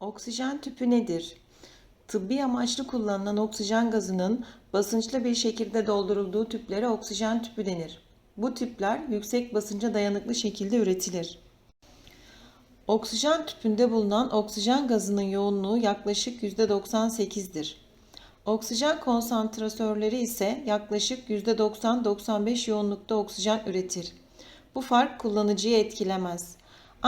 Oksijen tüpü nedir? Tıbbi amaçlı kullanılan oksijen gazının basınçlı bir şekilde doldurulduğu tüplere oksijen tüpü denir. Bu tüpler yüksek basınca dayanıklı şekilde üretilir. Oksijen tüpünde bulunan oksijen gazının yoğunluğu yaklaşık %98'dir. Oksijen konsantrasörleri ise yaklaşık %90-95 yoğunlukta oksijen üretir. Bu fark kullanıcıyı etkilemez.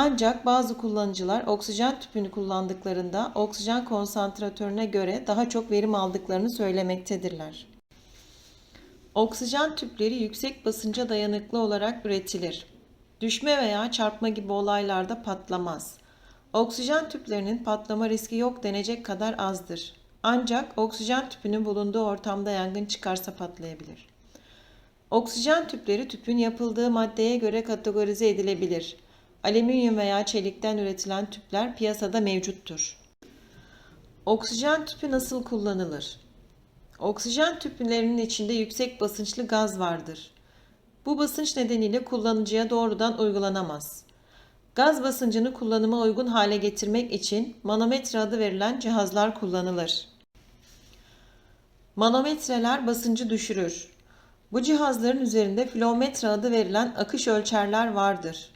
Ancak bazı kullanıcılar oksijen tüpünü kullandıklarında oksijen konsantratörüne göre daha çok verim aldıklarını söylemektedirler. Oksijen tüpleri yüksek basınca dayanıklı olarak üretilir. Düşme veya çarpma gibi olaylarda patlamaz. Oksijen tüplerinin patlama riski yok denecek kadar azdır. Ancak oksijen tüpünün bulunduğu ortamda yangın çıkarsa patlayabilir. Oksijen tüpleri tüpün yapıldığı maddeye göre kategorize edilebilir. Alüminyum veya çelikten üretilen tüpler piyasada mevcuttur. Oksijen tüpü nasıl kullanılır? Oksijen tüplerinin içinde yüksek basınçlı gaz vardır. Bu basınç nedeniyle kullanıcıya doğrudan uygulanamaz. Gaz basıncını kullanıma uygun hale getirmek için manometre adı verilen cihazlar kullanılır. Manometreler basıncı düşürür. Bu cihazların üzerinde flometre adı verilen akış ölçerler vardır.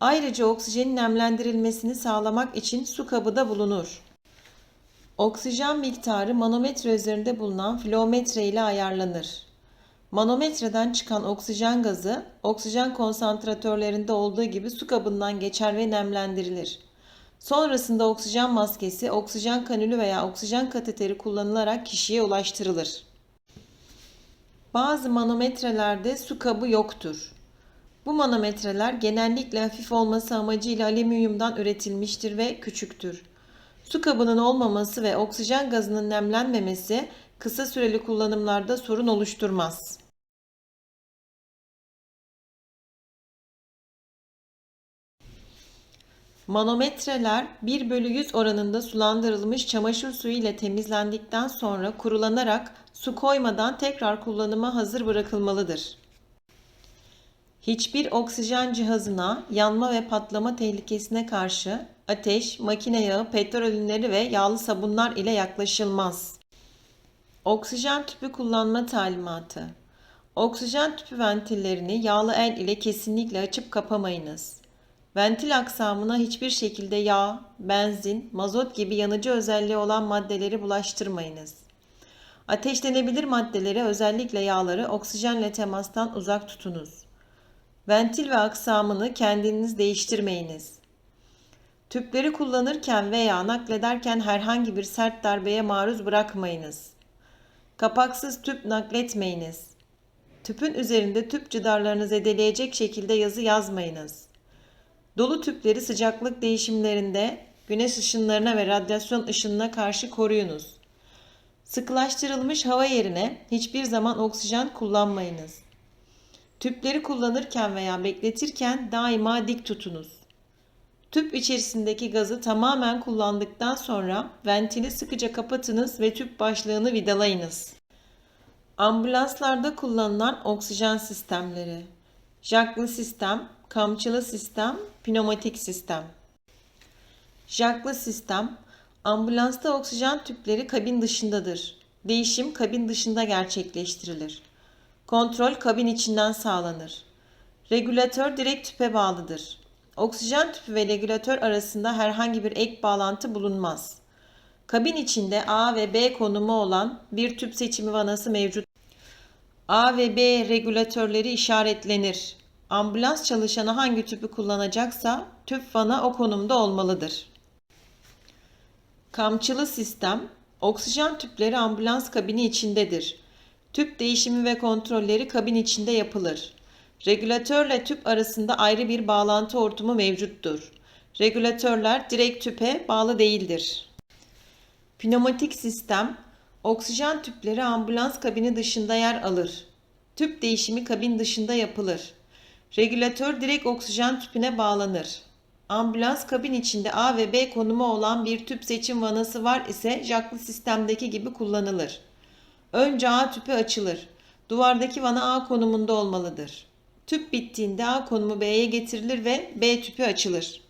Ayrıca oksijenin nemlendirilmesini sağlamak için su kabı da bulunur. Oksijen miktarı manometre üzerinde bulunan flometre ile ayarlanır. Manometreden çıkan oksijen gazı oksijen konsantratörlerinde olduğu gibi su kabından geçer ve nemlendirilir. Sonrasında oksijen maskesi, oksijen kanülü veya oksijen kateteri kullanılarak kişiye ulaştırılır. Bazı manometrelerde su kabı yoktur. Bu manometreler genellikle hafif olması amacıyla alüminyumdan üretilmiştir ve küçüktür. Su kabının olmaması ve oksijen gazının nemlenmemesi kısa süreli kullanımlarda sorun oluşturmaz. Manometreler 1 bölü 100 oranında sulandırılmış çamaşır suyu ile temizlendikten sonra kurulanarak su koymadan tekrar kullanıma hazır bırakılmalıdır. Hiçbir oksijen cihazına yanma ve patlama tehlikesine karşı ateş, makine yağı, petrol ürünleri ve yağlı sabunlar ile yaklaşılmaz. Oksijen tüpü kullanma talimatı. Oksijen tüpü ventillerini yağlı el ile kesinlikle açıp kapamayınız. Ventil aksamına hiçbir şekilde yağ, benzin, mazot gibi yanıcı özelliği olan maddeleri bulaştırmayınız. Ateşlenebilir maddeleri özellikle yağları oksijenle temastan uzak tutunuz. Ventil ve aksamını kendiniz değiştirmeyiniz. Tüpleri kullanırken veya naklederken herhangi bir sert darbeye maruz bırakmayınız. Kapaksız tüp nakletmeyiniz. Tüpün üzerinde tüp cidarlarını zedeleyecek şekilde yazı yazmayınız. Dolu tüpleri sıcaklık değişimlerinde güneş ışınlarına ve radyasyon ışınına karşı koruyunuz. Sıkılaştırılmış hava yerine hiçbir zaman oksijen kullanmayınız. Tüpleri kullanırken veya bekletirken daima dik tutunuz. Tüp içerisindeki gazı tamamen kullandıktan sonra ventili sıkıca kapatınız ve tüp başlığını vidalayınız. Ambulanslarda kullanılan oksijen sistemleri. Jaklı sistem, kamçılı sistem, pneumatik sistem. Jaklı sistem, ambulansta oksijen tüpleri kabin dışındadır. Değişim kabin dışında gerçekleştirilir. Kontrol kabin içinden sağlanır. Regülatör direkt tüpe bağlıdır. Oksijen tüpü ve regülatör arasında herhangi bir ek bağlantı bulunmaz. Kabin içinde A ve B konumu olan bir tüp seçimi vanası mevcut. A ve B regülatörleri işaretlenir. Ambulans çalışanı hangi tüpü kullanacaksa tüp vana o konumda olmalıdır. Kamçılı sistem, oksijen tüpleri ambulans kabini içindedir. Tüp değişimi ve kontrolleri kabin içinde yapılır. Regülatörle tüp arasında ayrı bir bağlantı hortumu mevcuttur. Regülatörler direkt tüpe bağlı değildir. Pneumatik sistem, oksijen tüpleri ambulans kabini dışında yer alır. Tüp değişimi kabin dışında yapılır. Regülatör direkt oksijen tüpüne bağlanır. Ambulans kabin içinde A ve B konumu olan bir tüp seçim vanası var ise jaklı sistemdeki gibi kullanılır. Önce A tüpü açılır. Duvardaki vana A konumunda olmalıdır. Tüp bittiğinde A konumu B'ye getirilir ve B tüpü açılır.